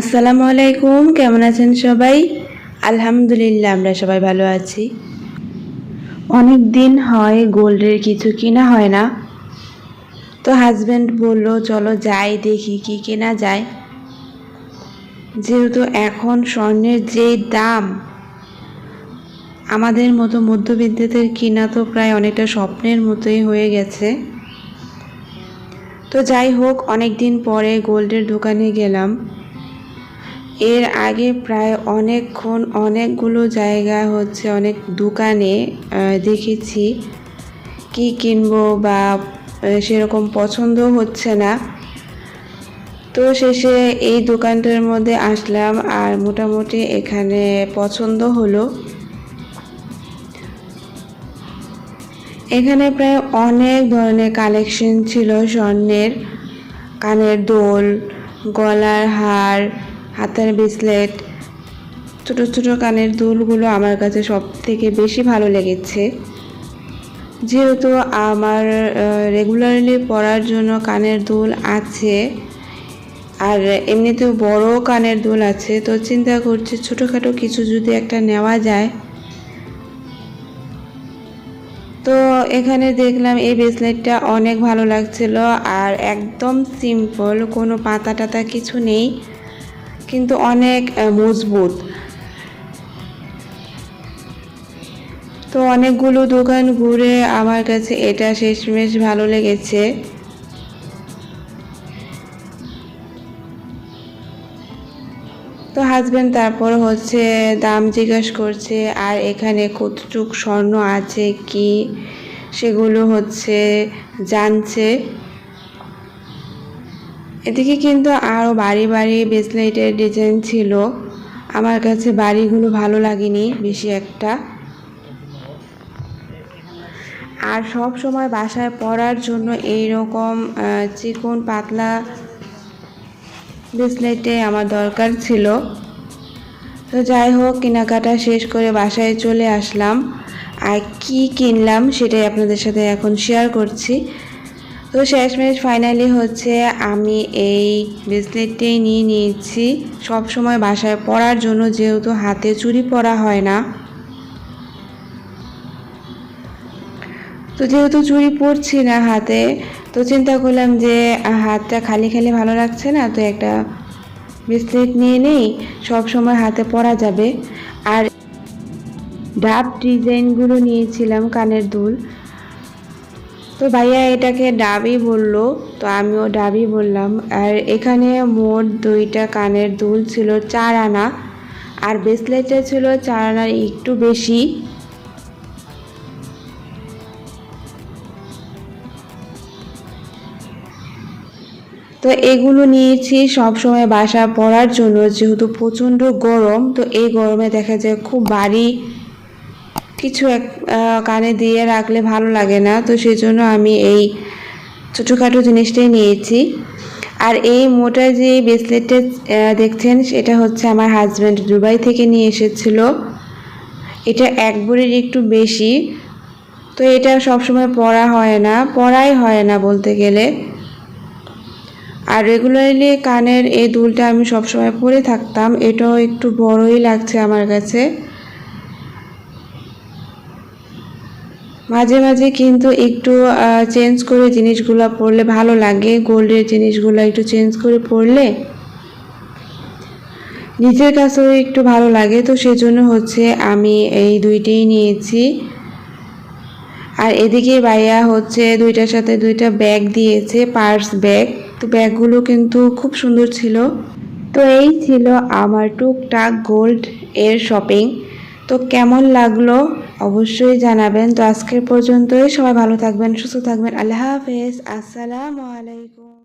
আসসালামু আলাইকুম, কেমন আছেন সবাই? আলহামদুলিল্লাহ, আমরা সবাই ভালো আছি। অনেক দিন হয় গোল্ডের কিছু কিনা হয় না। তো হাজব্যান্ড বলল, চলো যাই দেখি কি কেনা যায়। যেহেতু এখন স্বর্ণের যে দাম, আমাদের মতো মধ্যবিত্তদের কিনা তো প্রায় অনেকটা স্বপ্নের মতোই হয়ে গেছে। তো যাই হোক অনেক দিন পরে গোল্ডের দোকানে গেলাম। এর আগে প্রায় অনেকক্ষণ অনেকগুলো জায়গা হচ্ছে, অনেক দোকানে দেখেছি কি কিনবো বা সেরকম পছন্দ হচ্ছে না। তো শেষে এই দোকানটার মধ্যে আসলাম আর মোটামুটি এখানে পছন্দ হলো। এখানে প্রায় অনেক ধরনের কালেকশন ছিল স্বর্ণের, কানের দোল, গলার হার হাতের ব্রেসলেট ছোট ছোট কানের দুলগুলো আমার কাছে সব থেকে বেশি ভালো লেগেছে। যেহেতু আমার রেগুলারলি পরার জন্য কানের দুল আছে, আর এমনিতেও বড় কানের দুল আছে, তো চিন্তা করছি ছোটোখাটো কিছু যদি একটা নেওয়া যায়। তো এখানে দেখলাম এই ব্রেসলেটটা অনেক ভালো লাগছিল, আর একদম সিম্পল কোনো পাতা টাতা কিছু নেই। কিন্তু অনেক মজবুত। তো অনেকগুলো দোকান ঘুরে আমার কাছে এটা শেষমেশ ভালো লেগেছে। তো হাজব্যান্ড তারপর হচ্ছে দাম জিজ্ঞাসা করছে, আর এখানে কতটুক স্বর্ণ আছে, কি? সেগুলো হচ্ছে জানছে। এদিকে কিন্তু আরও বাড়ি বাড়ি ব্রেসলেটের ডিজাইন ছিল। আমার কাছে বাড়িগুলো ভালো লাগেনি বেশি একটা। আর সব সময় বাসায় পরার জন্য এই রকম চিকন পাতলা ব্রেসলেটে আমার দরকার ছিল। তো যাই হোক, কেনাকাটা শেষ করে বাসায় চলে আসলাম। আর কি কিনলাম সেটাই আপনাদের সাথে এখন শেয়ার করছি। তো শেষ শেষমেশ ফাইনালি হচ্ছে আমি এই ব্রেসলেটটাই নিয়ে নিয়েছি। সব সময় বাসায় পরার জন্য যেহেতু হাতে চুরি পরা হয় না। তো যেহেতু চুড়ি পরছি না হাতে, তো চিন্তা করলাম যে হাতটা খালি খালি ভালো লাগছে না, তো একটা ব্রেসলেট নিয়ে নেই সব সময় হাতে পরা যাবে। আর ডাব ডিজাইনগুলো নিয়েছিলাম কানের দুল। তো ভাইয়া এটাকে ডাবি বলল, তো আমিও ডাবি বললাম। আর এখানে মোট দুইটা কানের দুল ছিল চার আনা, আর ব্রেসলেটটা ছিল চার আনার একটু বেশি। তো এগুলো নিয়েছি সব সময় বাসা পরার জন্য, যেহেতু প্রচণ্ড গরম, তো এই গরমে দেখা যায় খুব ভারী কিছু এক কানে দিয়ে রাখলে ভালো লাগে না। তো সেই জন্য আমি এই ছোটোখাটো জিনিসটাই নিয়েছি। আর এই মোটা যে ব্রেসলেটটা দেখছেন, সেটা হচ্ছে আমার হাজব্যান্ড দুবাই থেকে নিয়ে এসেছিল। এটা এক ভরির একটু বেশি। তো এটা সবসময় পরা হয় না, পরাই হয় না বলতে গেলে। আর রেগুলারলি কানের এই দুলটা আমি সবসময় পরে থাকতাম। এটাও একটু বড়ই লাগছে আমার কাছে। মাঝে মাঝে কিন্তু একটু চেঞ্জ করে জিনিসগুলো পরলে ভালো লাগে। গোল্ডের জিনিসগুলো একটু চেঞ্জ করে পরলে নিজের কাছেও একটু ভালো লাগে। তো সেজন্য হচ্ছে আমি এই দুইটাই নিয়েছি। আর এদিকে ভাইয়া হচ্ছে দুইটার সাথে দুইটা ব্যাগ দিয়েছে পার্স ব্যাগ তো ব্যাগগুলো কিন্তু খুব সুন্দর ছিল। তো এই ছিল আমার টুকটাক গোল্ড এর শপিং তো কেমন লাগল? অবশ্যই জানাবেন। তো আজকের পর্যন্তই। সবাই ভালো থাকবেন সুস্থ থাকবেন। আল্লাহ হাফেজ। আসসালামু আলাইকুম।